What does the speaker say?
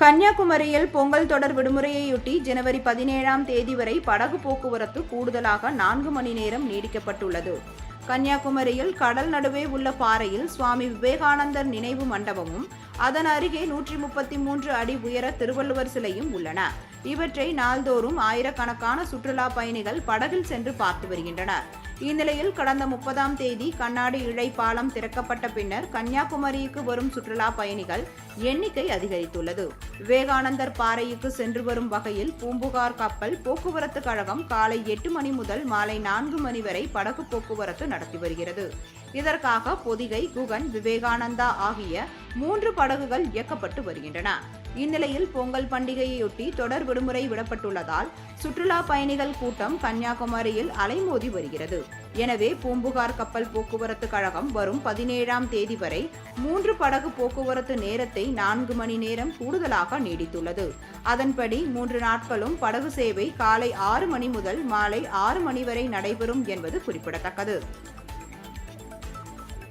கன்னியாகுமரியில் பொங்கல் தொடர் விடுமுறையையொட்டி ஜனவரி பதினேழாம் தேதி வரை படகு போக்குவரத்து கூடுதலாக நான்கு மணி நேரம் நீடிக்கப்பட்டுள்ளது. கன்னியாகுமரியில் கடல் நடுவே உள்ள பாறையில் சுவாமி விவேகானந்தர் நினைவு மண்டபமும் அதன் அருகே நூற்றி முப்பத்தி மூன்று அடி உயர திருவள்ளுவர் சிலையும் உள்ளன. இவற்றை நாள்தோறும் ஆயிரக்கணக்கான சுற்றுலா பயணிகள் படகில் சென்று பார்த்து வருகின்றனர். இந்நிலையில் கடந்த முப்பதாம் தேதி கண்ணாடி இழை பாலம் திறக்கப்பட்ட பின்னர் கன்னியாகுமரிக்கு வரும் சுற்றுலா பயணிகள் எண்ணிக்கை அதிகரித்துள்ளது. விவேகானந்தர் பாறைக்கு சென்று வரும் வகையில் பூம்புகார் கப்பல் போக்குவரத்து கழகம் காலை எட்டு மணி முதல் மாலை நான்கு மணி வரை படகு போக்குவரத்து நடத்தி வருகிறது. இதற்காக பொதிகை குகன் விவேகானந்தா ஆகிய மூன்று படகுகள் இயக்கப்பட்டு வருகின்றன. இந்நிலையில் பொங்கல் பண்டிகையொட்டி தொடர் விடுமுறை விடப்பட்டுள்ளதால் சுற்றுலா பயணிகள் கூட்டம் கன்னியாகுமரியில் அலைமோதி வருகிறது. எனவே பூம்புகார் கப்பல் போக்குவரத்து கழகம் வரும் பதினேழாம் தேதி வரை மூன்று படகு போக்குவரத்து நேரத்தை நான்கு மணி நேரம் கூடுதலாக நீடித்துள்ளது. அதன்படி மூன்று நாட்களும் படகு சேவை காலை ஆறு மணி முதல் மாலை ஆறு மணி வரை நடைபெறும் என்பது குறிப்பிடத்தக்கது.